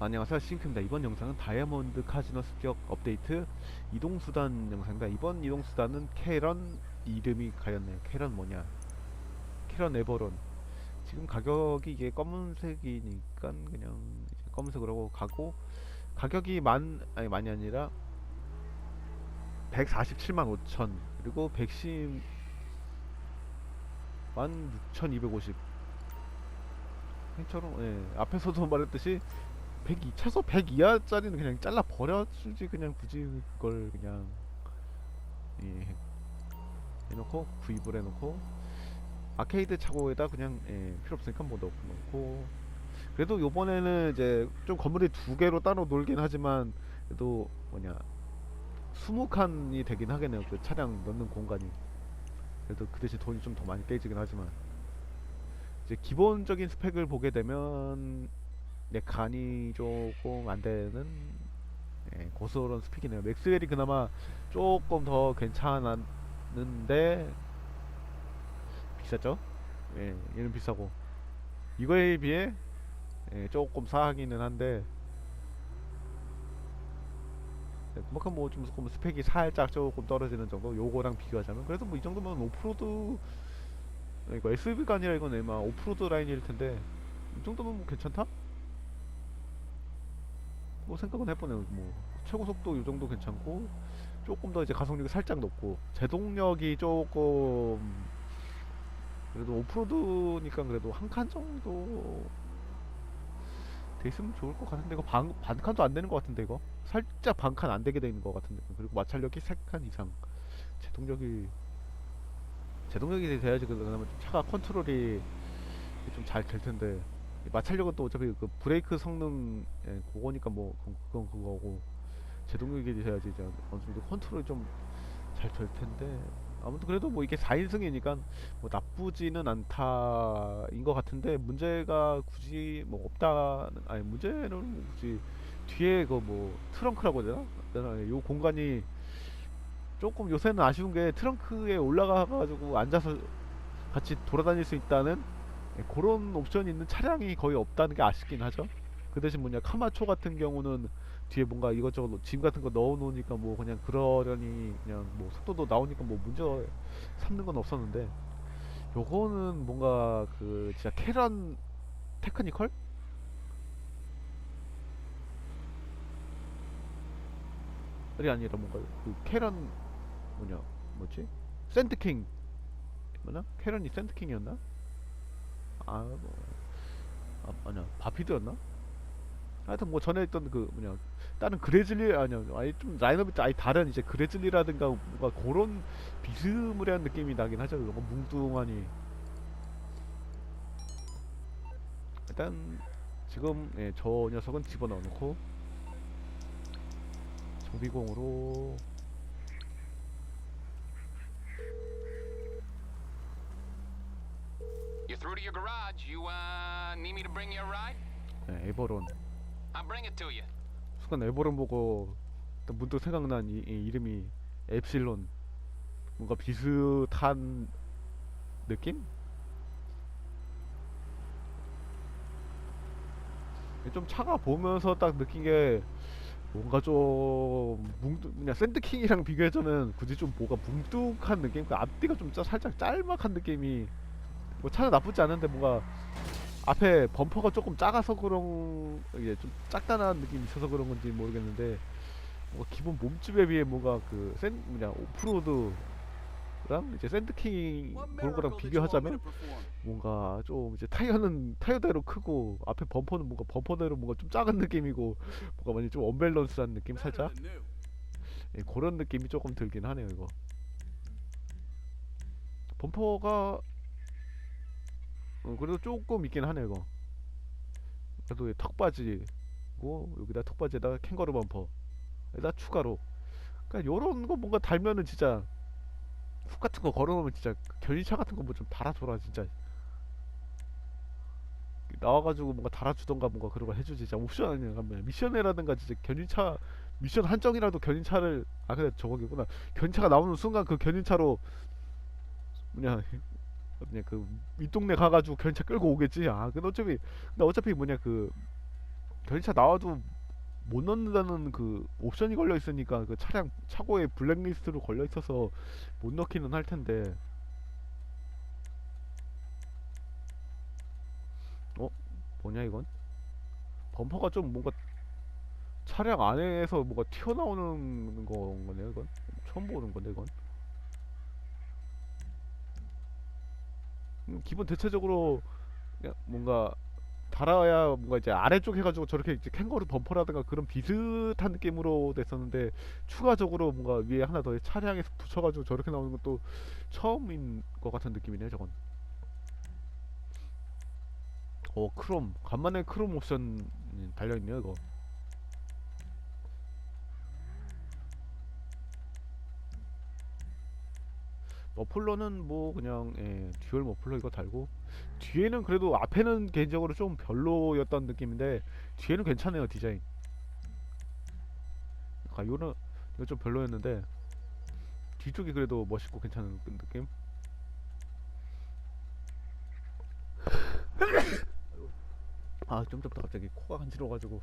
안녕하세요. 싱크입니다. 이번 영상은 다이아몬드 카지노 습격 업데이트 이동수단 영상입니다. 이번 이동수단은 캐런 이름이 가렸네요. 캐런 뭐냐? 캐런 에버론. 지금 가격이 이게 검은색이니까 그냥 검은색으로 가고 가격이 만 아니 만이 아니라 147만 5천 그리고 백신 16,250 처럼 예, 앞에서도 말했듯이 102 최소 100 이하짜리는 그냥 잘라 버려주지 그냥 굳이 그걸 그냥. 예, 해놓고 구입을 해놓고. 아케이드 차고에다 그냥 예, 필요 없으니까 뭐 넣고 그래도 요번에는 이제 좀 건물이 두 개로 따로 놀긴 하지만 그래도 뭐냐. 20칸이 되긴 하겠네요. 그 차량 넣는 공간이. 그래도 그 대신 돈이 좀 더 많이 깨지긴 하지만. 이제 기본적인 스펙을 보게 되면 내 간이 조금 안 되는 예, 고스란한 스픽이네요. 맥스웰이 그나마 조금 더 괜찮았는데 비싸죠? 예, 얘는 비싸고 이거에 비해 예, 조금 싸기는 한데 예, 그만큼 뭐 좀 조금 스펙이 살짝 조금 떨어지는 정도 요거랑 비교하자면 그래도 뭐 이 정도면 오프로드 이거 SUV가 아니라 이건 아마 오프로드 라인일 텐데 이 정도면 뭐 괜찮다? 뭐 생각은 해보네요. 뭐 최고 속도 이 정도 괜찮고 조금 더 이제 가속력이 살짝 높고 제동력이 조금 그래도 오프로드니까 그래도 한 칸 정도 돼 있으면 좋을 것 같은데 이거 반, 반 칸도 안 되는 것 같은데 이거? 살짝 반 칸 안 되게 되는 것 같은데 그리고 마찰력이 세칸 이상. 제동력이 제동력이 돼야지 좀 차가 컨트롤이 좀 잘 될 텐데 마찰력은 또 어차피 그 브레이크 성능 예, 그거니까 뭐 그- 그건 그거고 제동력이 돼야지 이제 어느 정도 컨트롤이 좀 잘 될 텐데 아무튼 그래도 뭐 이게 4인승이니까 뭐 나쁘지는 않다인 것 같은데 문제가 굳이 뭐 없다는 아니 문제는 굳이 뒤에 그 뭐 트렁크라고 해야 되나? 요 공간이 조금 요새는 아쉬운 게 트렁크에 올라가 가지고 앉아서 같이 돌아다닐 수 있다는 예, 그런 옵션이 있는 차량이 거의 없다는 게 아쉽긴 하죠. 그 대신 뭐냐 카마초 같은 경우는 뒤에 뭔가 이것저것 짐 같은 거 넣어 놓으니까 뭐 그냥 그러려니 그냥 뭐 속도도 나오니까 뭐 문제 삼는 건 없었는데 요거는 뭔가 그 진짜 캐런 테크니컬? 이 아니라 뭔가 그 캐런 뭐냐 뭐지? 샌드킹 뭐나? 캐런이 샌드킹이었나? 아, 뭐, 아 아니야. 바피드였나? 하여튼 뭐 전에 있던 그 뭐냐 다른 그레즐리 아니야 아예 좀 라인업이 아예 다른 이제 그레즐리라든가 뭔가 그런 비스무리한 느낌이 나긴 하죠. 뭔가 뭉뚱하니. 일단 지금 예, 저 녀석은 집어넣어놓고 정비공으로 through to your garage. You uh need me to bring you a ride? 예, 에버론 I'll bring it to you. 순간 에버론 보고 문득 생각난 이, 이 이름이 엡실론 뭔가 비슷한 느낌? 좀 차가 보면서 딱 느낀 게 뭔가 좀 뭉뚱 그냥 샌드킹이랑 비교해서는 굳이 좀 뭐가 뭉뚱한 느낌 그 앞뒤가 좀 짜- 살짝 짤막한 느낌이 뭐 차는 나쁘지 않은데 뭔가 앞에 범퍼가 조금 작아서 그런 이게 좀 작다는 느낌이 있어서 그런 건지 모르겠는데 뭔가 기본 몸집에 비해 뭔가 그샌 뭐냐 오프로드랑 이제 샌드킹 그런 거랑 비교하자면 뭔가 좀 이제 타이어는 타이어대로 크고 앞에 범퍼는 뭔가 범퍼대로 뭔가 좀 작은 느낌이고 뭔가 많이 좀 언밸런스한 느낌 살짝? 예, 그런 느낌이 조금 들긴 하네요 이거. 범퍼가 어, 그래도 조금 있긴 하네요 이거. 그래도 이 턱바지고 여기다 턱바지에다가 캥거루 범퍼. 에다 추가로. 그러니까 요런 거 뭔가 달면은 진짜 훅 같은 거 걸어놓으면 진짜 견인차 같은 거 뭐 좀 달아줘라 진짜. 나와가지고 뭔가 달아주던가 뭔가 그런 거 해주지. 진짜 옵션 아니야 가면 미션이라든가 진짜 견인차 미션 한정이라도 견인차를 아 근데 저거겠구나. 견인차가 나오는 순간 그 견인차로 뭐냐 뭐냐 그 윗동네 가가지고 견인차 끌고 오겠지? 아 근데 어차피 근데 어차피 뭐냐 그 견인차 나와도 못 넣는다는 그 옵션이 걸려 있으니까 그 차량 차고에 블랙리스트로 걸려 있어서 못 넣기는 할 텐데. 어? 뭐냐 이건? 범퍼가 좀 뭔가 차량 안에서 뭔가 튀어나오는 거네 이건? 처음 보는 건데 이건 기본 대체적으로 뭔가 달아야 뭔가 이제 아래쪽 해가지고 저렇게 이제 캥거루 범퍼라든가 그런 비슷한 느낌으로 됐었는데 추가적으로 뭔가 위에 하나 더 차량에 붙여가지고 저렇게 나오는 것도 처음인 것 같은 느낌이네요 저건. 어 크롬. 간만에 크롬 옵션 달려있네요 이거 머플러는 뭐 그냥 예, 듀얼 머플러 이거 달고 뒤에는 그래도 앞에는 개인적으로 좀 별로였던 느낌인데 뒤에는 괜찮아요 디자인. 아 요는 이거 좀 별로였는데 뒤쪽이 그래도 멋있고 괜찮은 그 느낌. 아좀 전부터 갑자기 코가 간지러워가지고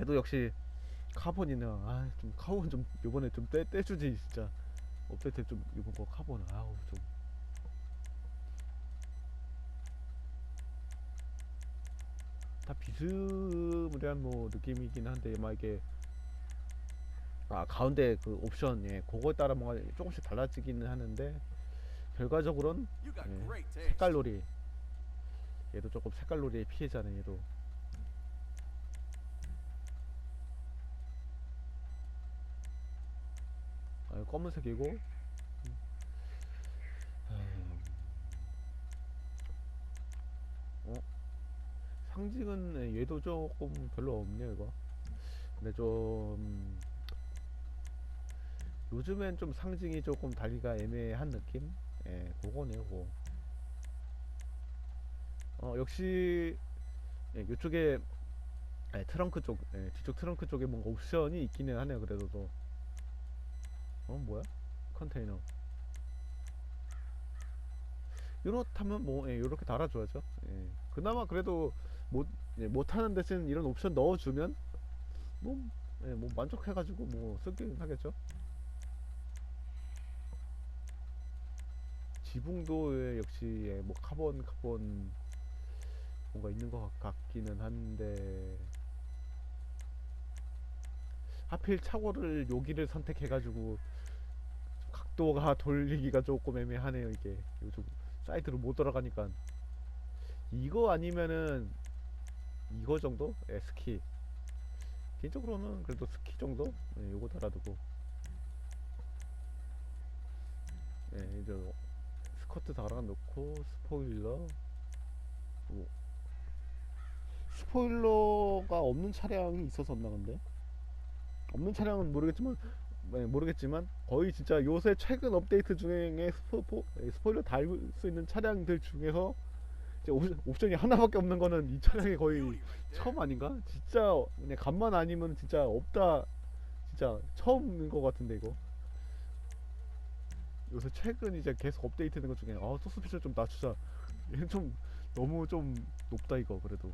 얘도 역시 카본이네. 아, 좀 카본 좀 요번에 좀 떼, 떼주지 진짜. 업데이트 좀 이번 거 카본 아우 좀. 다 비스무리한 뭐 느낌이긴 한데 막 이게 아 가운데 그 옵션 예 그거에 따라 뭔가 조금씩 달라지기는 하는데 결과적으로는 예. 색깔놀이 얘도 조금 색깔놀이의 피해자네 얘도 아, 검은색이고 음. 어? 상징은 예, 얘도 조금 별로 없네요 이거 근데 좀 요즘엔 좀 상징이 조금 달리가 애매한 느낌? 예, 그거네요 그거 어 역시 예, 이쪽에 예, 트렁크 쪽 예, 뒤쪽 트렁크 쪽에 뭔가 옵션이 있기는 하네요 그래도 또. 어 뭐야? 컨테이너. 이렇다면 뭐 예, 이렇게 달아줘야죠. 예. 그나마 그래도 못 예, 못하는 대신 이런 옵션 넣어주면 뭐, 예, 뭐 만족해가지고 뭐 쓰긴 하겠죠? 지붕도 예, 역시 예, 뭐 카본 카본 뭔가 있는 것 같- 같기는 한데 하필 차고를 여기를 선택해가지고 각도가 돌리기가 조금 애매하네요 이게. 요즘 사이트로 못 돌아가니까. 이거 아니면은 이거 정도? 예, 스키. 개인적으로는 그래도 스키 정도? 예, 요거 달아두고. 예, 이제 스커트 달아놓고 스포일러. 뭐 스포일러가 없는 차량이 있었었나 근데? 없는 차량은 모르겠지만 네, 모르겠지만 거의 진짜 요새 최근 업데이트 중에 스포, 예, 스포일러 달 수 있는 차량들 중에서 이제 옵- 옵션이 하나밖에 없는 거는 이 차량이 거의 처음 아닌가? 진짜 그냥 간만 아니면 진짜 없다. 진짜 처음인 것 같은데 이거. 요새 최근 이제 계속 업데이트 된 것 중에 아 소스 피처 좀 낮추자. 얘는 좀 너무 좀 높다 이거 그래도.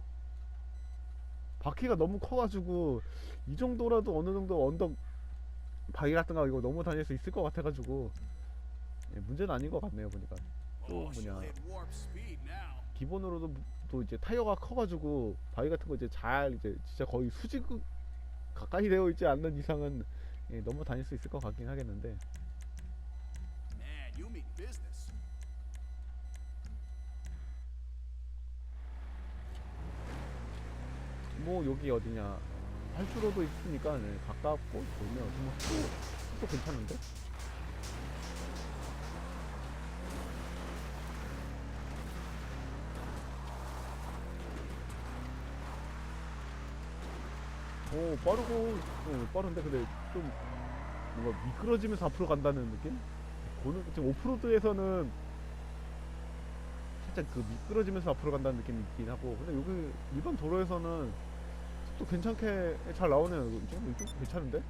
바퀴가 너무 커가지고 이 정도라도 어느 정도 언덕 바위 같은 거 이거 너무 다닐 수 있을 것 같아가지고. 예, 문제는 아닌 것 같네요 보니까. 또 뭐냐. 기본으로도 또 이제 타이어가 커가지고 바위 같은 거 이제 잘 이제 진짜 거의 수직 가까이 되어 있지 않는 이상은 예, 너무 다닐 수 있을 것 같긴 하겠는데. Man, you mean business. 뭐 여기 어디냐 활주로도 있으니까 네, 가깝고 좋네요. 정말 또, 또 괜찮은데? 오 빠르고 어, 빠른데? 근데 좀 뭔가 미끄러지면서 앞으로 간다는 느낌? 고는 지금 오프로드에서는 살짝 그 미끄러지면서 앞으로 간다는 느낌이 있긴 하고 근데 여기 일반 도로에서는 또 괜찮게 잘 나오네요 이거 좀, 이거 괜찮은데?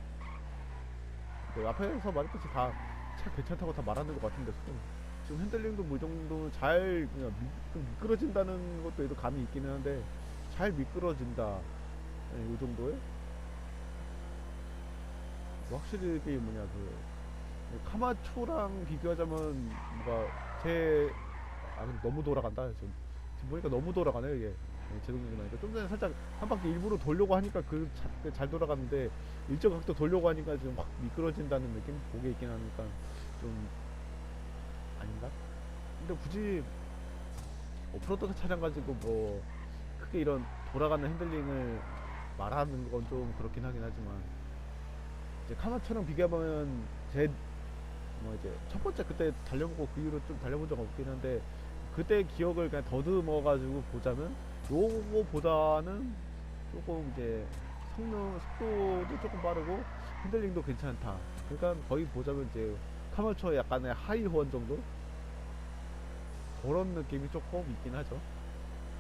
그 앞에서 말했듯이 다차 괜찮다고 다 말하는 것 같은데 지금. 지금 핸들링도 뭐 정도는 잘 그냥 미, 좀 미끄러진다는 것도 얘도 감이 있기는 한데 잘 미끄러진다. 예, 이 정도에 확실히 이게 뭐냐 그 카마초랑 비교하자면 뭔가 제 아, 너무 돌아간다 지금. 지금 보니까 너무 돌아가네요 이게. 예, 제동력이니까 좀 전에 살짝 한 바퀴 일부러 돌려고 하니까 그잘 돌아갔는데 일정 각도 돌려고 하니까 좀확 미끄러진다는 느낌 그게 있긴 하니까 좀 아닌가? 근데 굳이 오프로드 차량 가지고 뭐 크게 이런 돌아가는 핸들링을 말하는 건 좀 그렇긴 하긴 하지만 이제 카마처럼 비교해보면 제 뭐 이제 첫 번째 그때 달려보고 그 이후로 좀 달려본 적 없긴 한데 그때 기억을 그냥 더듬어 가지고 보자면 요거보다는 조금 이제 성능 속도도 조금 빠르고 핸들링도 괜찮다. 그러니까 거의 보자면 이제 카마초의 약간의 하이 호환 정도 그런 느낌이 조금 있긴 하죠.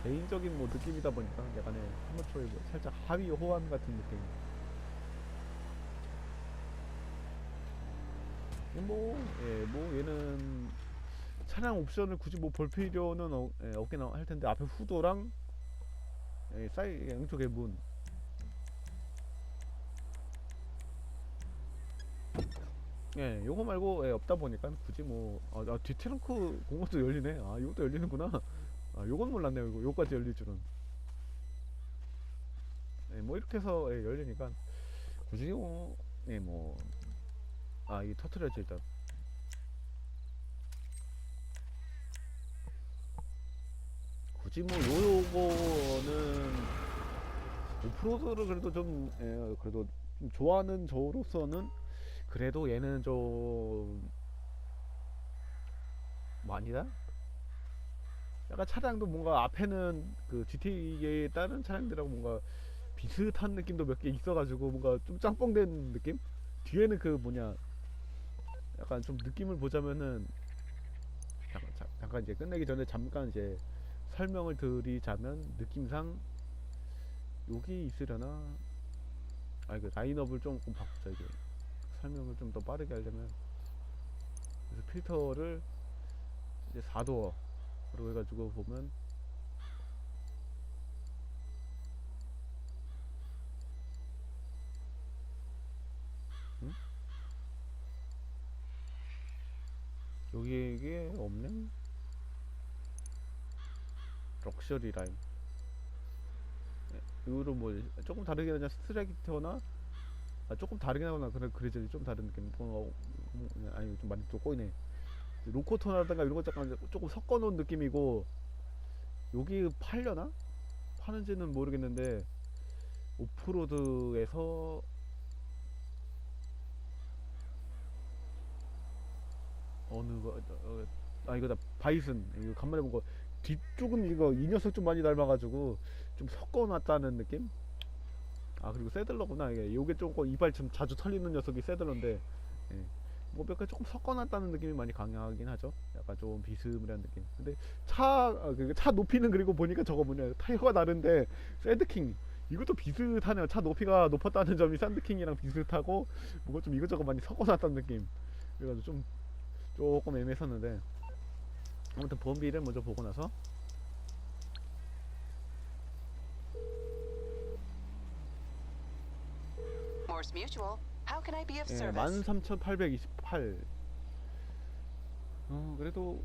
개인적인 뭐 느낌이다 보니까 약간의 카마초의 뭐 살짝 하위 호환 같은 느낌. 뭐, 예, 뭐 얘는 차량 옵션을 굳이 뭐 볼 필요는 어, 예, 없긴 할 텐데 앞에 후도랑 예, 사이 양쪽의 문 예, 요거 말고 예, 없다 보니까 굳이 뭐 아, 아 뒤트렁크 공간도 열리네. 아, 이것도 열리는구나. 아, 요건 몰랐네요. 이거 요까지 열릴 줄은. 예, 뭐 이렇게 해서 예, 열리니까 굳이 뭐 예, 뭐 아, 이 터트려져 일단. 굳이 뭐 요거는 오프로드를 그래도 좀 예, 그래도 좀 좋아하는 저로서는 그래도 얘는 좀 많이다? 약간 차량도 뭔가 앞에는 그 GTA의 다른 차량들하고 뭔가 비슷한 느낌도 몇 개 있어가지고 뭔가 좀 짬뽕된 느낌? 뒤에는 그 뭐냐 약간 좀 느낌을 보자면은 잠깐, 자- 잠깐 이제 끝내기 전에 잠깐 이제 설명을 드리자면 느낌상 여기 있으려나? 아 이거 라인업을 조금 바꾸자 이게. 설명을 좀 더 빠르게 하려면. 그래서 필터를 이제 4도어로 해가지고 보면 응? 여기에 없네? 럭셔리 라인. 네, 이거로 뭐 조금 다르게 하냐 스트라이터나 아, 조금 다르게 나오나 그런 그래저리 좀 다른 느낌 어, 어, 어, 아니 좀 많이 또 꼬이네. 로코토나라든가 이런 거 약간 조금 섞어 놓은 느낌이고 여기 팔려나? 파는지는 모르겠는데 오프로드에서 어느 거 어, 아 이거 다. 바이슨. 이거 간만에 본거 뒤쪽은 이거 이 녀석 좀 많이 닮아가지고 좀 섞어놨다는 느낌? 아 그리고 세들러구나 이게. 요게 조금 이발 좀 자주 털리는 녀석이 세들러인데 예. 뭐몇 개 조금 섞어놨다는 느낌이 많이 강하긴 하죠. 약간 좀 비스무리한 느낌. 근데 차, 아, 그 차 높이는 그리고 보니까 저거 뭐냐 타이어가 다른데 샌드킹. 이것도 비슷하네요. 차 높이가 높았다는 점이 샌드킹이랑 비슷하고 뭐가 좀 이것저것 많이 섞어놨다는 느낌. 그래가지고 좀 조금 애매했었는데 아무튼 보험비를 먼저 보고 나서 Morse Mutual. How can I be of 예, service? 13,828. 어, 그래도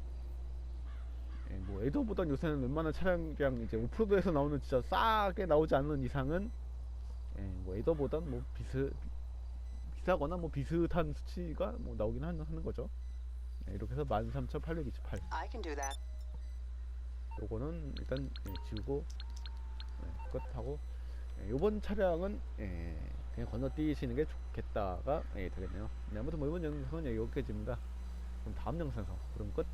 예, 뭐 에더보단 요새는 웬만한 차량량 이제 오프로드에서 나오는 진짜 싸게 나오지 않는 이상은 예, 뭐 에더보단 뭐 비슷 비싸거나 뭐 비슷한 수치가 뭐 나오긴 하는 거죠. 예, 이렇게 해서 13,828. I can do that. 요거는 일단 예, 지우고 예, 끝하고 예, 요번 차량은 예, 그냥 건너뛰시는 게 좋겠다가 예, 되겠네요. 네, 아무튼 뭐 이번 영상은 여기까지입니다. 그럼 다음 영상에서 그럼 끝.